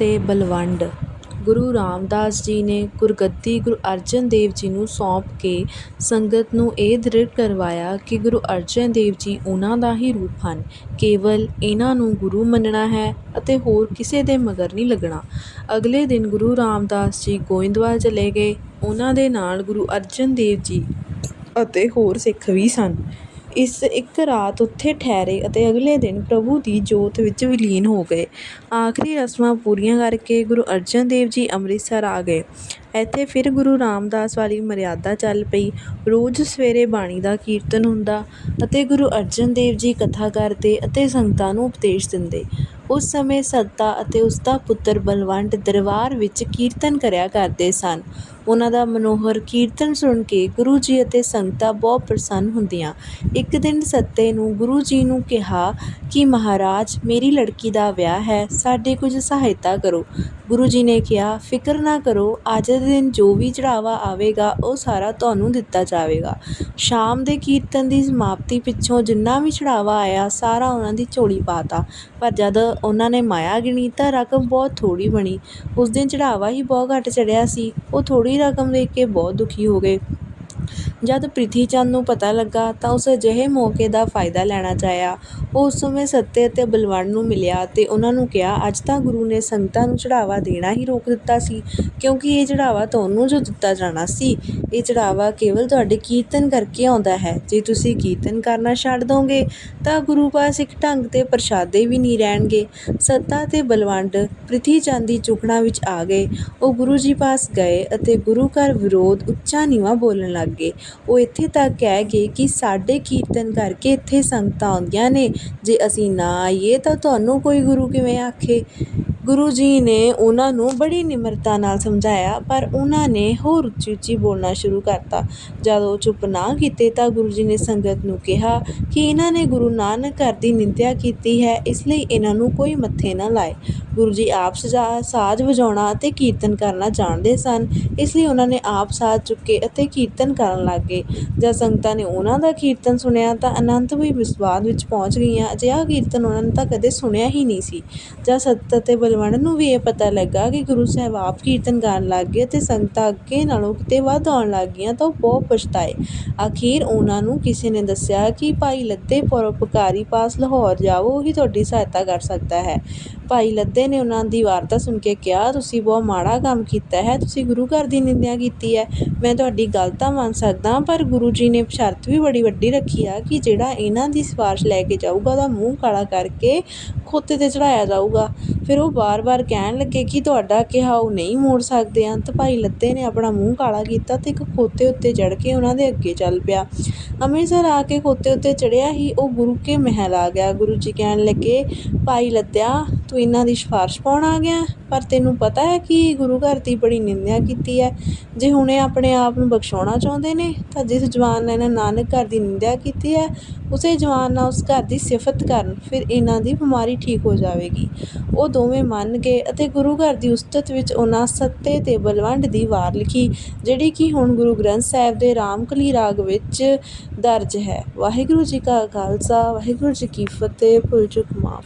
ਤੇ ਬਲਵੰਡ। ਗੁਰੂ ਰਾਮਦਾਸ ਜੀ ਨੇ ਗੁਰਗੱਦੀ ਗੁਰੂ ਅਰਜਨ ਦੇਵ ਜੀ ਨੂੰ ਸੌਂਪ ਕੇ ਸੰਗਤ ਨੂੰ ਇਹ ਦ੍ਰਿੜ ਕਰਵਾਇਆ ਕਿ ਗੁਰੂ ਅਰਜਨ ਦੇਵ ਜੀ ਉਹਨਾਂ ਦਾ ਹੀ ਰੂਪ ਹਨ। ਕੇਵਲ ਇਹਨਾਂ ਨੂੰ ਗੁਰੂ ਮੰਨਣਾ ਹੈ ਅਤੇ ਹੋਰ ਕਿਸੇ ਦੇ ਮਗਰ ਨਹੀਂ ਲੱਗਣਾ। ਅਗਲੇ ਦਿਨ ਗੁਰੂ ਰਾਮਦਾਸ ਜੀ ਗੋਇੰਦਵਾਲ ਚਲੇ ਗਏ। ਉਹਨਾਂ ਦੇ ਨਾਲ ਗੁਰੂ ਅਰਜਨ ਦੇਵ ਜੀ ਅਤੇ ਹੋਰ ਸਿੱਖ ਵੀ ਸਨ। ਇਸ ਇੱਕ ਰਾਤ ਉੱਥੇ ਠਹਿਰੇ ਅਤੇ ਅਗਲੇ ਦਿਨ ਪ੍ਰਭੂ ਦੀ ਜੋਤ ਵਿੱਚ ਵਿਲੀਨ ਹੋ ਗਏ। ਆਖਰੀ ਰਸਮਾਂ ਪੂਰੀਆਂ ਕਰਕੇ ਗੁਰੂ ਅਰਜਨ ਦੇਵ ਜੀ ਅੰਮ੍ਰਿਤਸਰ ਆ ਗਏ। ਇੱਥੇ ਫਿਰ ਗੁਰੂ ਰਾਮਦਾਸ ਵਾਲੀ ਮਰਿਆਦਾ ਚੱਲ ਪਈ। ਰੋਜ਼ ਸਵੇਰੇ ਬਾਣੀ ਦਾ ਕੀਰਤਨ ਹੁੰਦਾ ਅਤੇ ਗੁਰੂ ਅਰਜਨ ਦੇਵ ਜੀ ਕਥਾ ਕਰਦੇ ਅਤੇ ਸੰਗਤਾਂ ਨੂੰ ਉਪਦੇਸ਼ ਦਿੰਦੇ। ਉਸ ਸਮੇਂ ਸੱਤਾ ਅਤੇ ਉਸ ਦਾ ਪੁੱਤਰ ਬਲਵੰਡ ਦਰਬਾਰ ਵਿੱਚ ਕੀਰਤਨ ਕਰਿਆ ਕਰਦੇ ਸਨ। ਉਹਨਾਂ ਦਾ ਮਨੋਹਰ ਕੀਰਤਨ ਸੁਣ ਕੇ ਗੁਰੂ ਜੀ ਅਤੇ ਸੰਗਤਾਂ ਬਹੁਤ ਪ੍ਰਸੰਨ ਹੁੰਦੀਆਂ। ਇੱਕ ਦਿਨ ਸੱਤੇ ਨੂੰ ਗੁਰੂ ਜੀ ਨੂੰ ਕਿਹਾ ਕਿ ਮਹਾਰਾਜ, ਮੇਰੀ ਲੜਕੀ ਦਾ ਵਿਆਹ ਹੈ, ਸਾਡੇ ਕੁਝ ਸਹਾਇਤਾ ਕਰੋ। ਗੁਰੂ ਜੀ ਨੇ ਕਿਹਾ, ਫਿਕਰ ਨਾ ਕਰੋ, ਅੱਜ ਦੇ ਦਿਨ ਜੋ ਵੀ ਚੜਾਵਾ ਆਵੇਗਾ, ਉਹ ਸਾਰਾ ਤੁਹਾਨੂੰ ਦਿੱਤਾ ਜਾਵੇਗਾ। ਸ਼ਾਮ ਦੇ ਕੀਰਤਨ ਦੀ ਸਮਾਪਤੀ ਪਿੱਛੋਂ ਜਿੰਨਾ ਵੀ ਚੜਾਵਾ ਆਇਆ, ਸਾਰਾ ਉਹਨਾਂ ਦੀ ਝੋਲੀ ਪਾਤਾ ਪਰ ਜਦ ਉਹਨਾਂ ਨੇ ਮਾਇਆ ਗਿਣੀ, ਤਾਂ ਰਕਮ ਬਹੁਤ ਥੋੜੀ ਬਣੀ। ਉਸ ਦਿਨ ਚੜਾਵਾ ਹੀ ਬਹੁਤ ਘੱਟ ਚੜਿਆ ਸੀ। ਉਹ ਥੋੜੀ ਰਕਮ ਦੇਖ ਕੇ ਬਹੁਤ ਦੁਖੀ ਹੋ ਗਏ। ਜਦ ਪ੍ਰਿਥੀ ਚੰਦ ਨੂੰ ਪਤਾ ਲੱਗਾ ਤਾਂ ਉਸ ਅਜਿਹੇ ਮੌਕੇ ਦਾ ਫਾਇਦਾ ਲੈਣਾ ਚਾਹਿਆ। ਉਹ ਉਸ ਸਮੇਂ ਸੱਤੇ ਅਤੇ ਬਲਵੰਡ ਨੂੰ ਮਿਲਿਆ ਅਤੇ ਉਹਨਾਂ ਨੂੰ ਕਿਹਾ, ਅੱਜ ਤਾਂ ਗੁਰੂ ਨੇ ਸੰਗਤਾਂ ਨੂੰ ਚੜਾਵਾ ਦੇਣਾ ਹੀ ਰੋਕ ਦਿੱਤਾ ਸੀ, ਕਿਉਂਕਿ ਇਹ ਚੜ੍ਹਾਵਾ ਤੁਹਾਨੂੰ ਜੋ ਦਿੱਤਾ ਜਾਣਾ ਸੀ। ਇਹ ਚੜਾਵਾ ਕੇਵਲ ਤੁਹਾਡੇ ਕੀਰਤਨ ਕਰਕੇ ਆਉਂਦਾ ਹੈ। ਜੇ ਤੁਸੀਂ ਕੀਰਤਨ ਕਰਨਾ ਛੱਡ ਦੋਗੇ, ਤਾਂ ਗੁਰੂ ਪਾਸ ਇੱਕ ਢੰਗ ਤੇ ਪ੍ਰਸ਼ਾਦੇ ਵੀ ਨਹੀਂ ਰਹਿਣਗੇ। ਸੱਤਾ ਤੇ ਬਲਵੰਡ ਪ੍ਰਿਥੀ ਚੰਦ ਦੀ ਚੁਗਣਾ ਵਿੱਚ ਆ ਗਏ। ਉਹ ਗੁਰੂ ਜੀ ਪਾਸ ਗਏ ਅਤੇ ਗੁਰੂ ਘਰ ਵਿਰੋਧ ਉੱਚਾ ਨੀਵਾਂ ਬੋਲਣ ਲੱਗ ਗਏ। ਉਹ ਇੱਥੇ ਤੱਕ ਕਹਿ ਗਏ ਕਿ ਸਾਡੇ ਕੀਰਤਨ ਕਰਕੇ ਇੱਥੇ ਸੰਗਤਾਂ ਆਉਂਦੀਆਂ ਨੇ। ਜੇ ਅਸੀਂ ਨਾ ਆਈਏ ਤਾਂ ਤੁਹਾਨੂੰ ਕੋਈ ਗੁਰੂ ਕਿਵੇਂ ਆਖੇ? ਗੁਰੂ ਜੀ ਨੇ ਉਹਨਾਂ ਨੂੰ ਬੜੀ ਨਿਮਰਤਾ ਨਾਲ ਸਮਝਾਇਆ, ਪਰ ਉਹਨਾਂ ਨੇ ਹੋਰ ਉੱਚੀ ਉੱਚੀ ਬੋਲਣਾ ਸ਼ੁਰੂ ਕਰਤਾ। ਜਦ ਉਹ ਚੁੱਪ ਨਾ ਕੀਤੇ ਤਾਂ ਗੁਰੂ ਜੀ ਨੇ ਸੰਗਤ ਨੂੰ ਕਿਹਾ ਕਿ ਇਹਨਾਂ ਨੇ ਗੁਰੂ ਨਾਨਕ ਘਰ ਦੀ ਨਿੰਦਿਆ ਕੀਤੀ ਹੈ, ਇਸ ਲਈ ਇਹਨਾਂ ਨੂੰ ਕੋਈ ਮੱਥੇ ਨਾ ਲਾਏ। ਗੁਰੂ ਜੀ ਆਪ ਸਜਾ ਸਾਜ਼ ਵਜਾਉਣਾ ਅਤੇ ਕੀਰਤਨ ਕਰਨਾ ਜਾਣਦੇ ਸਨ। ਇਸ ਲਈ ਉਹਨਾਂ ਨੇ ਆਪ ਸਾਜ਼ ਚੁੱਕੇ ਅਤੇ ਕੀਰਤਨ ਕਰਨ ਲੱਗ ਗਏ। ਜਦ ਸੰਗਤਾਂ ਨੇ ਉਹਨਾਂ ਦਾ ਕੀਰਤਨ ਸੁਣਿਆ ਤਾਂ ਅਨੰਤ ਵੀ ਵਿਸਵਾਦ ਵਿੱਚ ਪਹੁੰਚ ਗਈਆਂ। ਅਜਿਹਾ ਕੀਰਤਨ ਉਹਨਾਂ ਨੇ ਤਾਂ ਕਦੇ ਸੁਣਿਆ ਹੀ ਨਹੀਂ ਸੀ। ਜਦ ਸੱਤ ਅਤੇ ਬਲਵੰਡ ਨੂੰ ਵੀ ਇਹ ਪਤਾ ਲੱਗਾ ਕਿ ਗੁਰੂ ਸਾਹਿਬ ਆਪ ਕੀਰਤਨ ਕਰਨ ਲੱਗ ਗਏ ਅਤੇ ਸੰਗਤਾਂ ਅੱਗੇ ਨਾਲੋਂ ਕਿਤੇ ਵੱਧ ਆਉਣ ਲੱਗ ਗਈਆਂ ਤਾਂ ਉਹ ਬਹੁਤ ਪਛਤਾਏ। ਅਖੀਰ ਉਹਨਾਂ ਨੂੰ ਕਿਸੇ ਨੇ ਦੱਸਿਆ ਕਿ, ਭਾਈ ਲੱਦੇ ਪਰਉਪਕਾਰੀ ਪਾਸ ਲਾਹੌਰ ਜਾਓ ਉਹੀ ਤੁਹਾਡੀ ਸਹਾਇਤਾ ਕਰ ਸਕਦਾ ਹੈ। ਭਾਈ ਲੱਦੇ ਨੇ ਉਹਨਾਂ ਦੀ ਵਾਰਤਾ ਸੁਣ ਕੇ ਕਿਹਾ, ਤੁਸੀਂ ਬਹੁਤ ਮਾੜਾ ਕੰਮ ਕੀਤਾ ਹੈ, ਤੁਸੀਂ ਗੁਰੂ ਘਰ ਦੀ ਨਿੰਦਿਆ ਕੀਤੀ ਹੈ। ਮੈਂ ਤੁਹਾਡੀ ਗੱਲ ਤਾਂ ਮੰਨ ਸਕਦਾ ਪਰ ਗੁਰੂ ਜੀ ਨੇ ਸ਼ਰਤ ਵੀ ਬੜੀ ਵੱਡੀ ਰੱਖੀ ਆ ਕਿ ਜਿਹੜਾ ਇਹਨਾਂ ਦੀ ਸਿਫਾਰਿਸ਼ ਲੈ ਕੇ ਜਾਊਗਾ, ਉਹਦਾ ਮੂੰਹ ਕਾਲਾ ਕਰਕੇ ਖੋਤੇ 'ਤੇ ਚੜਾਇਆ ਜਾਊਗਾ। ਫਿਰ ਉਹ ਵਾਰ-ਵਾਰ ਕਹਿਣ ਲੱਗੇ ਕਿ ਤੁਹਾਡਾ ਕਿਹਾ ਉਹ ਨਹੀਂ ਮੋੜ ਸਕਦੇ ਅੰਤ ਭਾਈ ਲੱਤੇ ਨੇ ਆਪਣਾ ਮੂੰਹ ਕਾਲਾ ਕੀਤਾ ਅਤੇ ਇੱਕ ਖੋਤੇ ਉੱਤੇ ਚੜ੍ਹ ਕੇ ਉਹਨਾਂ ਦੇ ਅੱਗੇ ਚੱਲ ਪਿਆ। ਅੰਮ੍ਰਿਤਸਰ ਆ ਕੇ ਖੋਤੇ ਉੱਤੇ ਚੜ੍ਹਿਆ ਹੀ ਉਹ ਗੁਰੂ ਕੇ ਮਹਿਲ ਆ ਗਿਆ। ਗੁਰੂ ਜੀ ਕਹਿਣ ਲੱਗੇ, ਭਾਈ ਲੱਤਿਆ, ਤੂੰ ਇਹਨਾਂ ਦੀ ਸਿਫਾਰਿਸ਼ ਪਾਉਣ ਆ ਗਿਆ? ਪਰ ਤੈਨੂੰ ਪਤਾ ਹੈ ਕਿ ਗੁਰੂ ਘਰ ਦੀ ਬੜੀ ਨਿੰਦਿਆ ਕੀਤੀ ਹੈ। ਜੇ ਹੁਣੇ ਆਪਣੇ ਆਪ ਨੂੰ ਬਖਸ਼ਾਉਣਾ ਚਾਹੁੰਦੇ ਨੇ, ਤਾਂ ਜਿਸ ਜਵਾਨ ਨੇ ਇਹਨਾਂ ਨਾਨਕ ਘਰ ਦੀ ਨਿੰਦਿਆ ਕੀਤੀ ਹੈ, ਉਸੇ ਜਵਾਨ ਨਾਲ ਉਸ ਘਰ ਦੀ ਸਿਫਤ ਕਰਨ, ਫਿਰ ਇਹਨਾਂ ਦੀ ਬਿਮਾਰੀ ਠੀਕ ਹੋ ਜਾਵੇਗੀ। ਉਹ ਦੋਵੇਂ ਮੰਨ ਗਏ ਅਤੇ ਗੁਰੂ ਘਰ ਦੀ ਉਸਤਤ ਵਿੱਚ ਉਹਨਾਂ ਸੱਤੇ ਤੇ ਬਲਵੰਡ ਦੀ ਵਾਰ ਲਿਖੀ, ਜਿਹੜੀ ਕਿ ਹੁਣ ਗੁਰੂ ਗ੍ਰੰਥ ਸਾਹਿਬ ਦੇ ਰਾਮਕਲੀ ਰਾਗ ਵਿੱਚ ਦਰਜ ਹੈ। ਵਾਹਿਗੁਰੂ ਜੀ ਕਾ ਖਾਲਸਾ, ਵਾਹਿਗੁਰੂ ਜੀ ਕੀ ਫਤਿਹ, ਭੁੱਲ ਚੁੱਕ ਮਾਫ।